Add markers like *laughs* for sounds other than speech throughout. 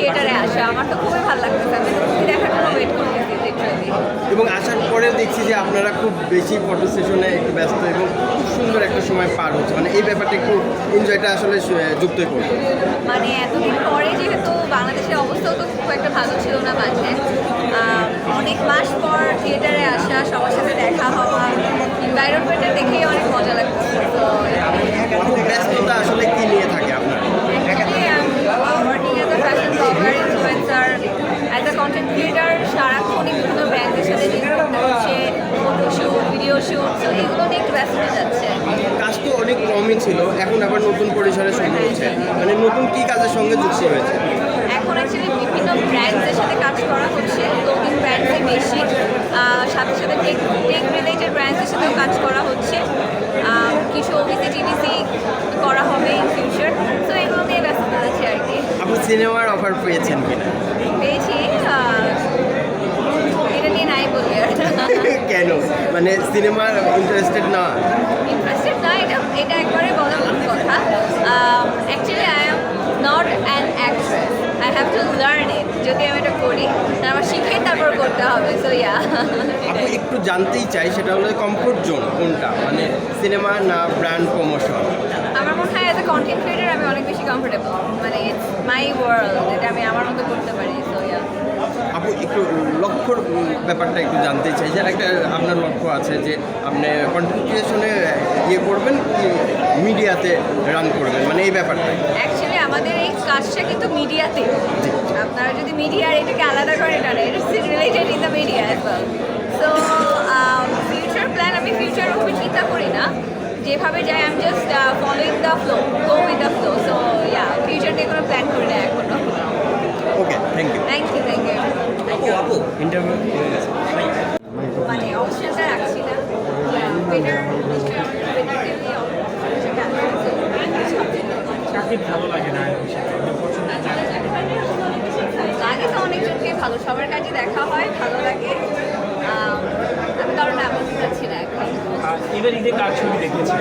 থিয়েটারে আসা। আমার তো খুবই ভালো লাগতেছে। আমি তো দেখার জন্য ওয়েট করতেছি লিটারালি এবং আসার পরে দেখছি যে আপনারা খুব বেশি ফটো সেশনে একটু ব্যস্ত এবং খুব সুন্দর একটা সময় পার হচ্ছে। মানে এই ব্যাপারটা একটু এনজয়টা আসলে যুক্তই করব মানে এতদিন পরে যেহেতু বাংলাদেশের অবস্থাও তো খুব একটা ভালো ছিল না মাঝে। অনেক মাস পর থিয়েটারে আসা সবার সাথে দেখা content creator. সারাক্ষণই বিভিন্ন ব্র্যান্ডের সাথে হচ্ছে ফটো ফটোশ্যুট ভিডিও শ্যুট এগুলো নিয়ে একটু ব্যস্ত হয়ে যাচ্ছে কাজ তো অনেক কমই ছিল এখন আবার নতুন পরিসরে শুরু হচ্ছে মানে নতুন কি কাজের সঙ্গে যুক্ত হয়েছে এখন অ্যাকচুয়ালি বিভিন্ন ব্র্যান্ডের সাথে কাজ করা হচ্ছে নতুন ব্র্যান্ডে বেশি সাথে সাথে টেক টেক রিলেটেড ব্র্যান্ডসের সাথেও কাজ করা হচ্ছে আহ, কিছু ওবিসি টিভিসি করা হবে ইন ফিউচার তো এগুলো নিয়ে ব্যস্ত আছে আর কি আপনি সিনেমার অফার পেয়েছেন কিনা? পেয়েছি এটা নিয়ে নাই বলি আর। *laughs* কেন? মানে সিনেমার ইন্টারেস্টেড না? ইন্টারেস্টেড না এটা এটা একবারে বলা ভুল কথা। Actually I am not an actress I have to learn it যদি আমি এটা করি তাহলে আমার শিখে তারপর করতে হবে সো ইয়া আপনি একটু জানতেই চাই সেটা হলো কমফোর্ট জোন কোনটা? মানে সিনেমা না ব্র্যান্ড প্রমোশন আমার মনে হয় এজ এ কন্টেন্ট ক্রিয়েটার আমি অনেক বেশি কমফোর্টেবল মানে ইটস মাই ওয়ার্ল্ড এটা আমি আমার মতো করতে পারি সো ইয়া আপু একটু লক্ষ্যর ব্যাপারটা একটু জানতে চাই যে একটা আপনার লক্ষ্য আছে যে আপনি কন্টেন্ট ক্রিয়েশনে ইয়ে করবেন মিডিয়াতে রান করবেন মানে এই ব্যাপারটা অ্যাকচুয়ালি আমাদের এই কাজটা কিন্তু মিডিয়াতে আপনারা যদি মিডিয়ার এটাকে আলাদা করে এটা না it's related in the media so future plan আমি ফিউচার উপর চিন্তা করি না। যেভাবে যাই আমি just following the flow go with the flow so yeah future নিয়ে কোনো প্ল্যান করি না এখনও okay thank you thank you thank you আপু ইন্টারভিউ মানে অপশনটা রাখছি না। ভালো লাগে না লাগে তো অনেকজনকে ভালো সবার কাছে দেখা হয় ভালো লাগে। আমি কারণ না বলতে চাচ্ছি না এখন। এবার ঈদে কার ছবি দেখেছি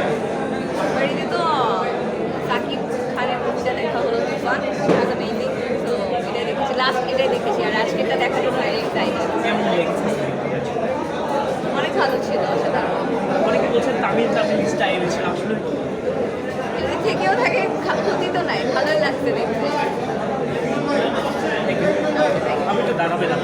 বাড়িতে তো সাকিব খানের মুভিটা দেখা হলো তুফান অ্যামেজিং তো এটা দেখেছি লাস্ট এটাই দেখেছি আর আজকেরটা দেখার জন্য ভেরি এক্সাইটেড কেমন লেগেছে অনেক ভালো ছিল অসাধারণ অনেকে বলছেন তামিল তামিল স্টাইল ছিল আসলে থেকেও থাকে ক্ষতি তো নাই ভালোই লাগছে দেখতে। আমি তো দাঁড়াবে না